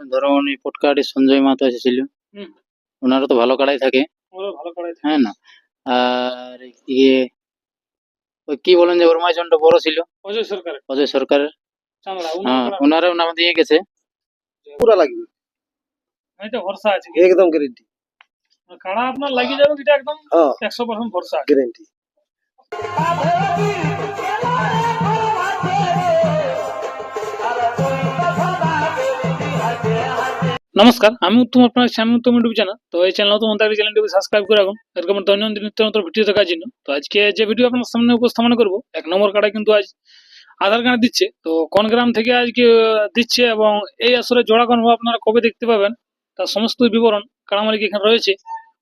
ধরুন এই পটকাটি সঞ্জয় মাহাতো এসেছিল। ওনারও তো ভালো কাড়াই থাকে। ওরা। হ্যাঁ না? আর ইয়ে ওই কি বলেন যে ওরমাইজনটা বড় ছিল? অজয় সরকার অজয় সরকারের। হ্যাঁ ওনারও নাম দিয়ে গেছে। পুরা লাগবে। এটা ভরসা আছে। একদম গ্যারেন্টি কাড়া আপনার লাগিয়ে যাবে এটা একদম হ্যাঁ। একশো পার্সেন্ট ভরসা গ্যারেন্টি নমস্কার আমি উত্তম আপনার আমি উত্তম ইউটিউব চ্যানেল। তো এই চ্যানেল নতুন থাকলে চ্যানেলটিকে সাবস্ক্রাইব করে রাখুন। এরকম দৈনন্দিন নিত্য নতুন ভিডিও দেখার জন্য। তো আজকে যে ভিডিও আপনার সামনে উপস্থাপন করব এক নম্বর কার্ডে কিন্তু আজ আধার কার্ড দিচ্ছে। তো কোন গ্রাম থেকে আজকে দিচ্ছে এবং এই আসলে জোড়া কনভ আপনারা কবে দেখতে পাবেন তার সমস্ত বিবরণ কারা মালিক এখানে রয়েছে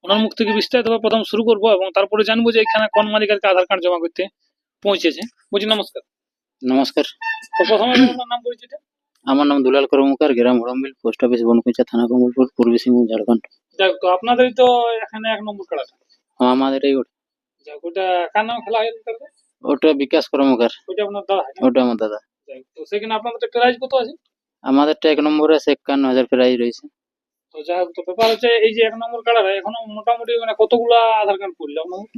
ওনার মুখ থেকে বিস্তারিত প্রথম শুরু করব এবং তারপরে জানব যে এখানে কোন মালিক আজকে আধার কার্ড জমা করতে পৌঁছেছে। বুঝি নমস্কার। নমস্কার। তো প্রথমে আপনার নাম পরিচিত? আমার নাম দুলাল কর্মকার গ্রাম হরমবিল পোস্ট অফিস বনকুচা থানা কমলপুর পূর্বী সিংভূম ঝাড়খণ্ড। যাক আপনাদেরই তো এখানে এক নম্বর কাড়াটা হ্যাঁ, আমাদের এই ওটা। যাক ওটা কার নাম খেলা হয় তাহলে? ওটা বিকাশ কর্মকার। ওইটা আপনার দাদা ওটা আমার দাদা। তো সেখানে আপনাদের প্রাইজ কত আছে? আমাদেরটা এক নম্বরে আছে একান্ন হাজার প্রাইজ রয়েছে। তো তো ব্যাপার হচ্ছে এই যে এক নম্বর এখনও মোটামুটি মানে কতগুলা আধার কার্ড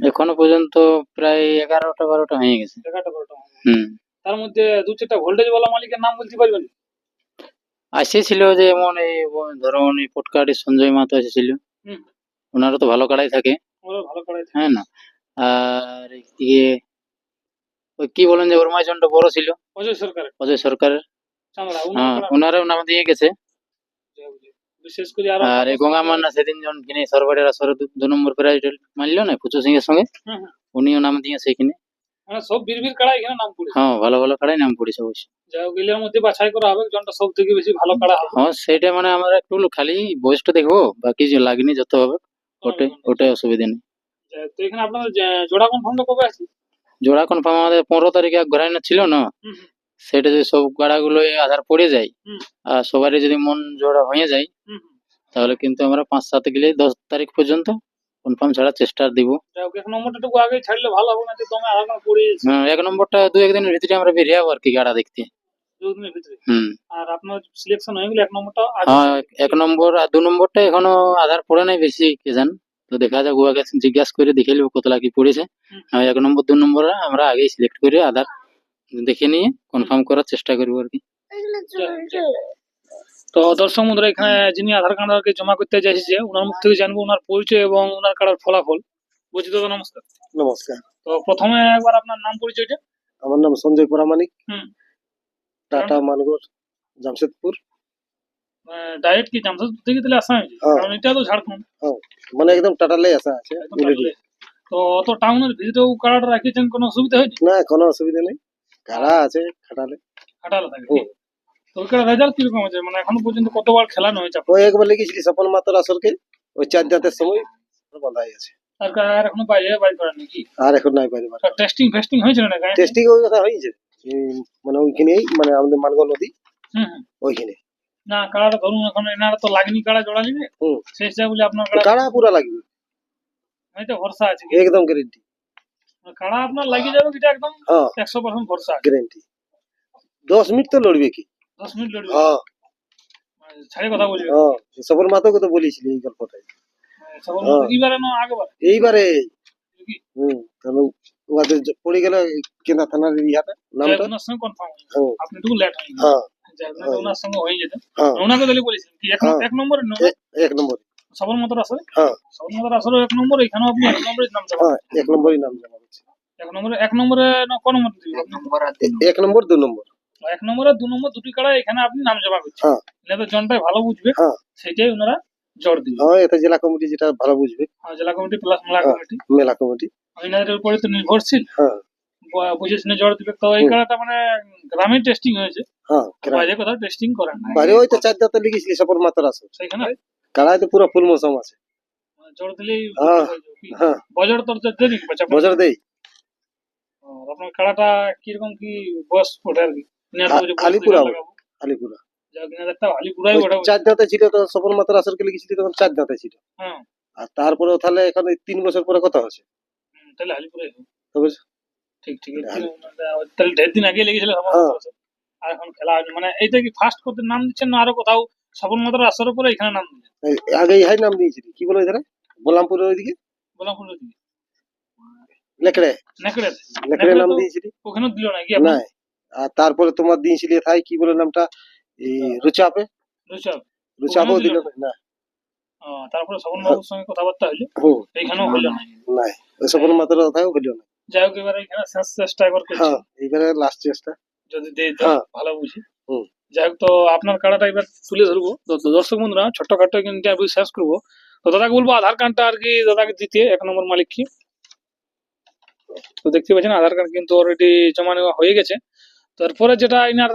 এখনও পর্যন্ত প্রায় এগারোটা বারোটা হয়ে গেছে। এগারোটা বারোটা হুম। তার মধ্যে দু চারটা ভোল্টেজ ওয়ালা মালিকের নাম বলতে পারবেন? আসেছিল যে এমন এই ধরুন এই পটকাটি সঞ্জয় মাহাতো এসেছিল ওনারও তো ভালো কাড়াই থাকে। ওরা। হ্যাঁ না? আর ওই কি বলেন যে ওরমাইজনটা বড় ছিল? অজয় সরকার অজয় সরকারের। হ্যাঁ ওনারও নাম দিয়ে গেছে। বিশেষ করে আর এই গঙ্গা মান্না সেদিন যখন কিনে সরবারের আসরে দু- নম্বর প্রাইজ মানলো না পুচু সিং এর সঙ্গে? হুম, হুম। উনিও নাম দিয়েছে এখানে মানে সব বীরবীর কাড়া এখানে নাম পড়েছে। হ্যাঁ ভালো ভালো কাড়াই নাম পড়েছে অবশ্য যাই হোক এগুলোর মধ্যে বাছাই করা হবে কোনটা সব থেকে বেশি ভালো কাড়া হবে। হ্যাঁ সেটা মানে আমরা একটু খালি বয়সটা দেখব বাকি যে লাগনি যত হবে ওটাই ওটাই অসুবিধা নেই। তো এখানে আপনাদের জোড়া কনফার্মটা কবে আছে? জোড়া কনফার্ম আমাদের পনেরো তারিখে এক ঘোরানো ছিল না? সেটা যদি সব গাড়াগুলো আধার পড়ে যায় আর সবারই যদি মন জোড়া হয়ে যায়। তাহলে কিন্তু আমরা পাঁচ সাত গেলে দশ তারিখ পর্যন্ত কনফার্ম ছাড়ার চেষ্টা দিব। এক নম্বরটা একটু আগে ছাড়লে ভালো হবে না যে আধার পড়ে হ্যাঁ, এক নম্বরটা দু একদিনের ভিতরে আমরা বেরিয়ে যাব আর কি গাড়া দেখতে। দুদিনের ভিতরে? আর আপনার সিলেকশন হয়ে গেলে এক নম্বরটা হ্যাঁ এক নম্বর আর দু নম্বরটা এখনও আধার পড়ে নাই বেশি কে জান? তো দেখা যাক ওকে জিজ্ঞাসা করে দেখে নেব কতলা কি পড়েছে। আর এক নম্বর দু নম্বর আমরা আগেই সিলেক্ট করে আধার দেখে নিয়ে কনফার্ম করার চেষ্টা করব আর কি। তো দর্শক বন্ধুরা এখানে যিনি আধার কার্ড আর জমা করতে চাইছে ওনার মুখ থেকে জানব ওনার পরিচয় এবং ওনার কার্ডের ফলাফল। বুঝি দাদা নমস্কার। নমস্কার। তো প্রথমে একবার আপনার নাম পরিচয়টা। আমার নাম সঞ্জয় পরামানিক হুম। টাটা মানগর জামশেদপুর। ডাইরেক্ট কি জামশেদপুর থেকে তাহলে আসা হয়েছে? হ্যাঁ। কারণ এটা তো ঝাড়খণ্ড। মানে একদম টাটালে আসা আছে। তো অত টাউনের ভিতরেও কার্ড রাখিয়েছেন কোনো অসুবিধা হয়নি? না কোনো অসুবিধা নেই। কারা আছে খাটালে হাঁটালে থাকে। রেজাল্ট কীরকম আছে মানে এখনও পর্যন্ত কতবার খেলানো হয়েছে ওই একবার লেগেছিলি সফল মাতার আসরকে ওই চার সময় আছে। আর এখনও বাইরে বাইর করেন নাকি আর এখন নাই পারি টেস্টিং ফেস্টিং হয়েছিল না টেস্টিং ওই কথা হয়েছে। মানে ওইখানেই মানে আমাদের নদী। ওইখানে। না কাড়াটা ধরুন এখন এনারা তো লাগনি কাড়া জোড়া নিবে হুম। সেই হিসাবে বলে আপনার কাড়া পুরা লাগবে। ভরসা আছে একদম গ্যারেন্টি কাড়া আপনার লাগিয়ে যাবে এটা একদম হ্যাঁ। একশো পার্সেন্ট ভরসা গ্যারেন্টি দশ মিনিট তো লড়বে কি? দশ মিনিট লড়বে হ্যাঁ মানে ছাড়ে কথা বলবে হ্যাঁ সফল মাতাকে তো বলেছিলি এই গল্পটাই সবার হ্যাঁ। মধ্যে না আগেবার এইবারে? হুম তাহলে ওদের পড়ে গেল কেনা থানার নামটা? ওনার সঙ্গে কনফার্ম হয়ে হুম। আপনি একটু লেট হয়ে হ্যাঁ। যাই হোক, নয়তো ওনার সঙ্গে হয়ে যেত। হ্যাঁ। ওনাকে তাহলে বলেছিলেন কি এক। এক নম্বরের নাম এ- এক নম্বর। সবার মতো আসলে? হ্যাঁ। সবার মতো আসলে এক নম্বর এখানেও আপনি এক নম্বরের নাম হ্যাঁ এক নম্বরই নাম জানা এক নম্বরে এক নম্বরে না কোন নম্বর দিবেন আপনি? এক নম্বর দু নম্বর। এক নম্বরে দু নম্বর দুটি কাড়া এখানে আপনি নাম জমা করছেন। হ্যাঁ। এটা তো জনটাই ভালো বুঝবে হ্যাঁ। সেটাই ওনারা জোর দিবে হ্যাঁ এটা জেলা কমিটি যেটা ভালো বুঝবে। আর জেলা কমিটি প্লাস মেলা হ্যাঁ। কমিটি। মেলা কমিটি। এনাদের উপরে তো নির্ভরশীল। হ্যাঁ। বুঝে শুনে জোর দিবে। তো এই কাড়াটা মানে গ্রামে টেস্টিং হয়েছে। হ্যাঁ বাইরে কোথাও টেস্টিং করেন না বাইরে ওই তো চার জাতের লিখেছিলি সফল মাতার আসর সেখানে কারায় তো পুরো ফুল মৌসুম আছে। মানে জোর দিলেই হ্যাঁ। হয়ে? হ্যাঁ। বজর তোর তো দেরি বাচ্চা দেই। আপনার কাড়াটা কীরকম কি বয়স ওঠে আর কি? আলিপুরা আলিপুরা যাক, ইনাদের তো আলিপুরাই ওই ওঠে চার দাঁতে ছিল তো সফল মাতার আসরকে লিখেছিলি তখন চার দাঁতে ছিল। হ্যাঁ। আর তারপরে তাহলে এখন তিন বছর পরে কথা হচ্ছে তাহলে আলিপুরাই তবে ঠিক ঠিক। তাহলে ঢের দিন আগে লেগেছিল হ্যাঁ। আর এখন খেলা মানে এইটা কি ফার্স্ট করতে নাম দিচ্ছেন না আরও কোথাও? সফল মাত্র আসার পরে এখানে নাম দিলেন আগে ইহাই নাম দিয়েছিলি। কি বলে এখানে? বলরামপুরের ওইদিকে? বোলামপুরের নেকড়ে নাম দিয়েছিলি? ওখানেও দিল নাই। আর তারপরে তোমার দিয়েছিলি এথাই কি বলে নামটা? এই রুচাপে রুচাব রুচাপও ওখানেও দিল? না। তারপরে সফল বাবুর সঙ্গে কথাবার্তা হইল? হুম এইখানেও হইল না? নাই। মাত্র কথাও হইল না। যাই হোক এবার এখানে শেষ চেষ্টা করছি। হ্যাঁ এইবারে লাস্ট চেষ্টা। যদি দেই হ্যাঁ। ভালো বুঝি। যাই হোক তো আপনার কার্ডটা এবার তুলে ধরবো। দর্শক বন্ধুরা ছোট্টখাটো কিন্তু ইন্টারভিউ শেষ করব। তো দাদাকে বলব আধার কার্ডটা আর কি দাদাকে দিতে। এক নম্বর মালিক কি? তো দেখতে পাচ্ছেন আধার কার্ড কিন্তু অলরেডি জমা নেওয়া হয়ে গেছে। তারপরে যেটা এনার